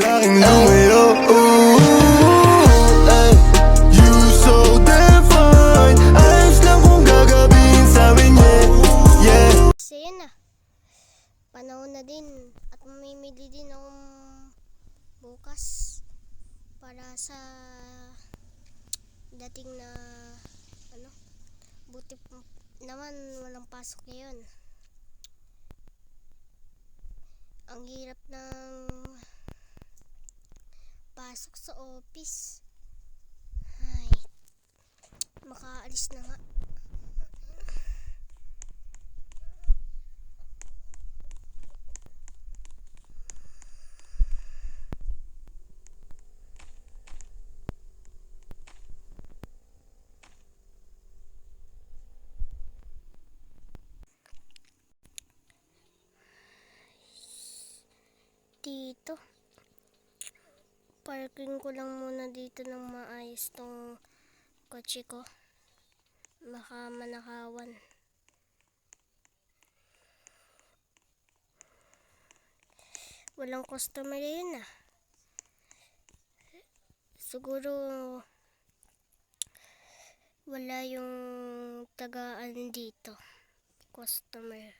lalaking lumayo Ooh, ay. You so damn fine Ayos lang kung gagabihin sa amin, na. Din. At mamimili din akong bukas para sa dating na ano buti naman walang pasok ngayon ang hirap ng pasok sa office. Ay makaalis na nga dito. Parking ko lang muna dito ng maayos tong kotse ko. Baka manakawan. Walang customer yun ah. Siguro wala yung tagaan dito. Customer.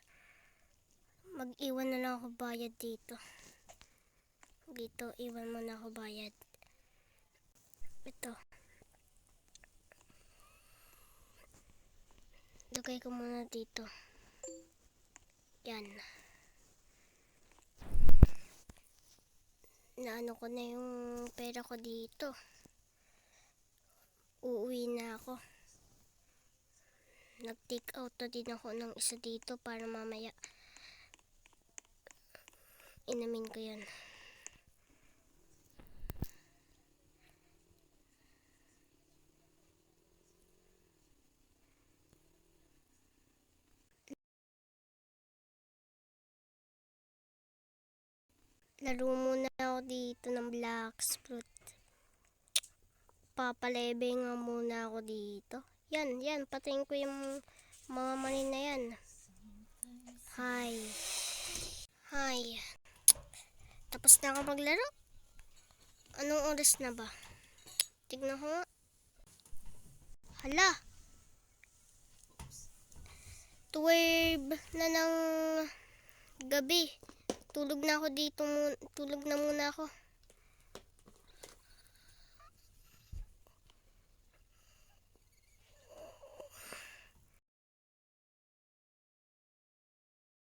Mag-iwan na lang ako bayad dito. Dito, iwan mo na ako bayad. Ito. Lagay ko muna dito. Yan. Naano ko na yung pera ko dito. Uuwi na ako. Nag-take out na din ako ng isa dito para mamaya inamin ko yan. Laro muna ako dito ng Black Fruit. Papalebe nga muna ako dito. Yan, yan. Patayin ko yung mga mani na yan. Hi. Hi. Tapos na ako maglaro. Anong oras na ba? Tignan ko nga. Hala. 12 na ng gabi. Tulog na ako dito. mu- Tulog na muna ako.